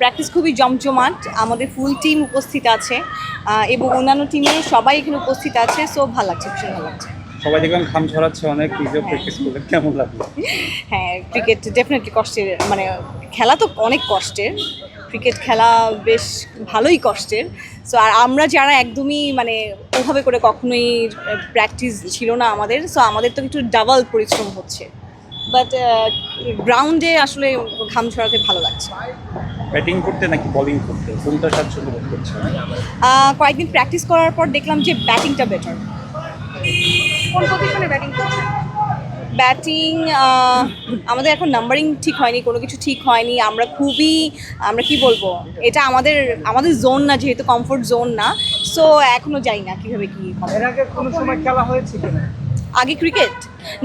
Practice খুবই জমজমাট। আমাদের ফুল টিম উপস্থিত আছে। এবং অন্যান্য টিমের সবাই এখানে উপস্থিত আছে। সো ভালো লাগছে ভীষণ ভালো লাগছে। সবাই দেখলাম ঘাম ছড়াচ্ছে অনেক নিজেও প্র্যাকটিস করলে কেমন লাগল? হ্যাঁ ক্রিকেট ডেফিনেটলি কষ্টের মানে খেলা তো অনেক কষ্টের। ক্রিকেট খেলা বেশ ভালোই কষ্টের। সো আর আমরা যারা একদমই মানে ওভাবে করে কখনোই প্র্যাকটিস ছিল না আমাদের সো আমাদের তো একটু ডাবল পরিশ্রম হচ্ছে। বাট গ্রাউন্ডে আসলে ঘাম ছড়াতে ভালো লাগছে। ব্যাটিং করতে নাকি বোলিং করতে? কোনটা স্বাচ্ছন্দ্য বোধ করছে কয়েকদিন প্র্যাকটিস করার পর দেখলাম যে ব্যাটিংটা বেটার কোন পজিশনে ব্যাটিং করছেন? ব্যাটিং আমাদের এখন নাম্বারিং ঠিক হয়নি কোনো কিছু ঠিক হয়নি। আমরা খুবই আমরা কি বলব? এটা আমাদের আমাদের জোন না যেহেতু কমফোর্ট জোন না। সো এখনও জানি না কীভাবে কি হবে। এর কোনো সময় খেলা হয়েছে কিনা? আগে ক্রিকেট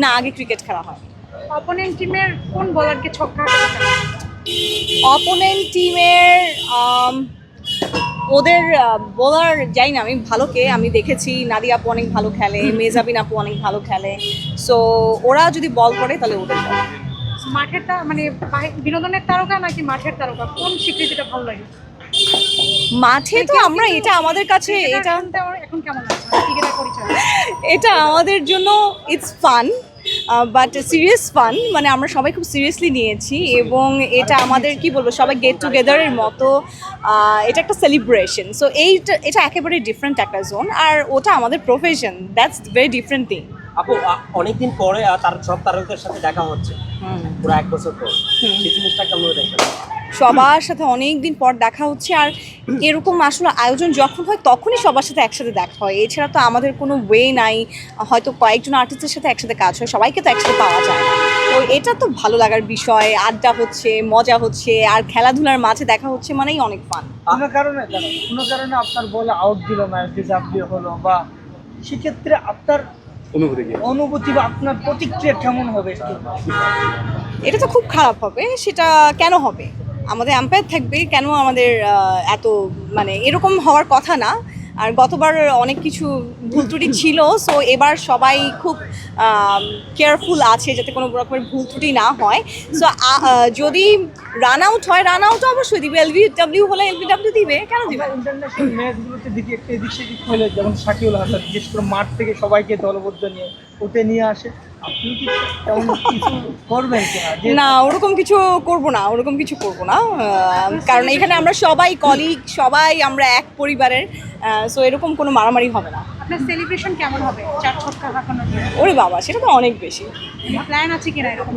না আগে ক্রিকেট খেলা হয়। অপোনেন্ট টিমের কোন বোলারকে ছক্কা অপোনেন্ট টিমের ওদের বোলার যাই না আমি ভালো কে আমি দেখেছি নাদিয়া আপু অনেক ভালো খেলে মেজাবিন আপু অনেক ভালো খেলে। সো ওরা যদি বল করে তাহলে ওদের বল মাঠের মানে বিনোদনের তারকা নাকি মাঠের তারকা? কোন স্বীকৃতিটা ভালো লাগে? মাঠে তো আমরা এটা আমাদের কাছে এটা এখন কেমন পরিচয়। এটা আমাদের জন্য it's fun but serious fun মানে আমরা সবাই খুব সিরিয়াসলি নিয়েছি এবং এটা আমাদের কি বলব সবাই গেট টুগেদারের মতো এটা একটা সেলিব্রেশন সো এইটা এটা একেবারে ডিফারেন্ট একটা জোন আর ওটা আমাদের profession that's very different thing আপু অনেকদিন পরে তার সব তারকদের সাথে দেখা হচ্ছে। পুরো এক বছর পর। সেই জিনিসটা কেমন দেখেন? সবার সাথে অনেক দিন পর দেখা হচ্ছে আর এরকম আসলে আয়োজন যখন হয় তখনই সবার সাথে একসাথে দেখা হয়। এছাড়া তো আমাদের কোনো ওয়ে নাই হয়তো কয়েকজন আর্টিস্টের সাথে একসাথে কাজ হয় সবাইকে তো একসাথে পাওয়া যায় না। তো এটা তো ভালো লাগার বিষয় আড্ডা হচ্ছে মজা হচ্ছে আর খেলাধুলার মাঝে দেখা হচ্ছে মানেই অনেক ফান কোনো কারণে কেন? কোনো কারণে আপনার বলে আউট দিল না ডিজার্ভ দিয়ে হলো বা সেক্ষেত্রে আপনার অনুভূতি অনুভূতি বা আপনার প্রতিক্রিয়া কেমন হবে একটু? এটা তো খুব খারাপ হবে, সেটা কেন হবে? আমাদের আম্পায়ার থাকবে, কেন আমাদের এত মানে এরকম হওয়ার কথা না। আর গতবার অনেক কিছু ভুল ত্রুটি ছিল সো এবার সবাই খুব কেয়ারফুল আছে যাতে কোনো রকমের ভুল ত্রুটি না হয়। সো যদি রান আউট হয় রান আউট অবশ্যই দিবে। এলবি ডাব্লিউ হলে এলবি ডাব্লিউ দিবে কেন দিবে? ইন্টারন্যাশনাল ম্যাচগুলোতে দেখি একটা এদিক সেদিক হলে যেমন শাকিউল হাসান বিশেষ করে মাঠ থেকে সবাইকে দলবদ্ধ নিয়ে উঠে নিয়ে আসে। না ওরকম কিছু করব না ওরকম কিছু করব না। কারণ এখানে আমরা সবাই কলিগ সবাই আমরা এক পরিবারের সো এরকম কোনো মারামারি হবে না। আপনার সেলিব্রেশন কেমন হবে? চার ছক্কা হাঁকানোর ওরে বাবা সেটা তো অনেক বেশি। প্ল্যান আছে কিনা এরকম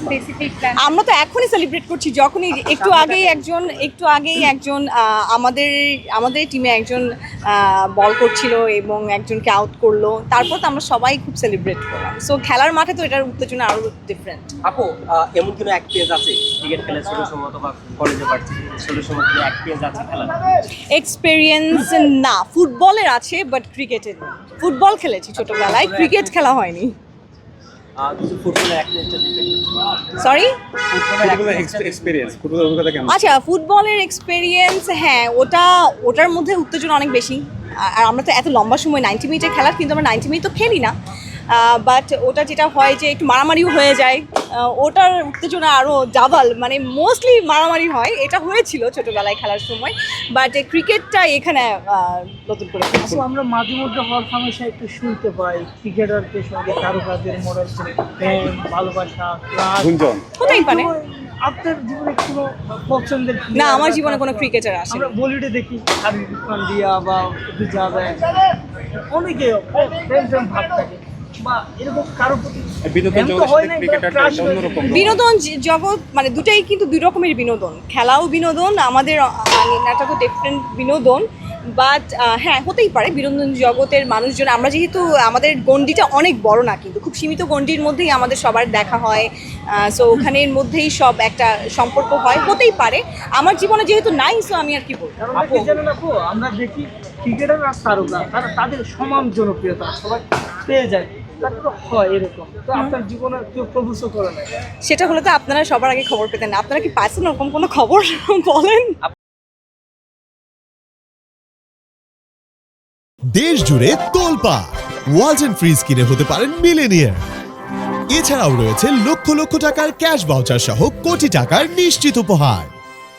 স্পেসিফিক প্ল্যান আমরা তো এখনই সেলিব্রেট করছি যখনই একটু আগেই একজন একটু আগেই একজন আমাদের আমাদের টিমে একজন বল করছিল এবং একজনকে আউট করল। তারপর তো আমরা সবাই খুব সেলিব্রেট করলাম। সো খেলার মাঠে তো এটার উত্তেজনা আরও ডিফারেন্ট আপু এমন কোনো এক পেজ আছে? ক্রিকেট খেলে ছোট সময় অথবা কলেজে ছোট সময় কোনো এক পেজ আছে খেলা এক্সপেরিয়েন্স না। ফুটবলের আছে বাট ক্রিকেটের ফুটবল খেলেছি ছোটবেলায়। ক্রিকেট খেলা হয়নি কিছু ফুটবলের এক পেজটা দিবেন সরি ফুটবলের ফুটবলের এক্সপিরিয়েন্স ফুটবলের অভিজ্ঞতা কেমন? আচ্ছা ফুটবলের এক্সপেরিয়েন্স হ্যাঁ ওটা ওটার মধ্যে উত্তেজনা অনেক বেশি। আর আর আমরা তো এত লম্বা সময় নাইনটি মিনিটে খেলার কিন্তু আমরা নাইনটি মিনিট তো খেলি না। বাট ওটা যেটা হয় যে একটু মারামারিও হয়ে যায়। ওটার উত্তেজনা আরও ডাবল মানে মোস্টলি মারামারি হয়। এটা হয়েছিল ছোটোবেলায় খেলার সময় বাট ক্রিকেটটা এখানে নতুন করে আপু, আমরা মাঝে মধ্যে হওয়ার হামেশা একটু শুনতে পাই ক্রিকেটারদের সঙ্গে তারকাদের মডেল প্রেম ভালোবাসা হতেই পারে। আপনার জীবনে কোনো পছন্দের না আমার জীবনে কোনো ক্রিকেটার আসে আমরা বলিউডে দেখি খান দিয়া বা অনেকে প্রেম প্রেম ভাব থাকে। বা এরকম কারও প্রতি বিনোদন হয় বিনোদন জগৎ মানে দুটাই কিন্তু দুই রকমের বিনোদন। খেলাও বিনোদন আমাদের মানে একটা তো ডিফারেন্ট বিনোদন বাট হ্যাঁ হতেই পারে বিনোদন জগতের মানুষজন। আমরা যেহেতু আমাদের গণ্ডিটা অনেক বড় না কিন্তু খুব সীমিত গণ্ডির মধ্যেই আমাদের সবার দেখা হয়। সো ওখানের মধ্যেই সব একটা সম্পর্ক হয় হতেই পারে। আমার জীবনে যেহেতু নাই সো আমি আর কি বলব? আমরা দেখি ক্রিকেটার আর তারকা তারা তাদের সমান জনপ্রিয়তা সবাই পেয়ে যায়। তারপর হয় এরকম। তো আপনার জীবনে কেউ প্রভুষ করে না সেটা হলে তো আপনারা সবার আগে খবর পেতেন। না আপনারা কি পাচ্ছেন ওরকম কোনো খবর? বলেন। দেশ জুড়ে তোলপা এন্ড ফ্রিজ কিনে হতে পারেন মিলেনিয়ার এছাড়াও রয়েছে লক্ষ লক্ষ টাকার ক্যাশ ভাউচার সহ কোটি টাকার নিশ্চিত উপহার।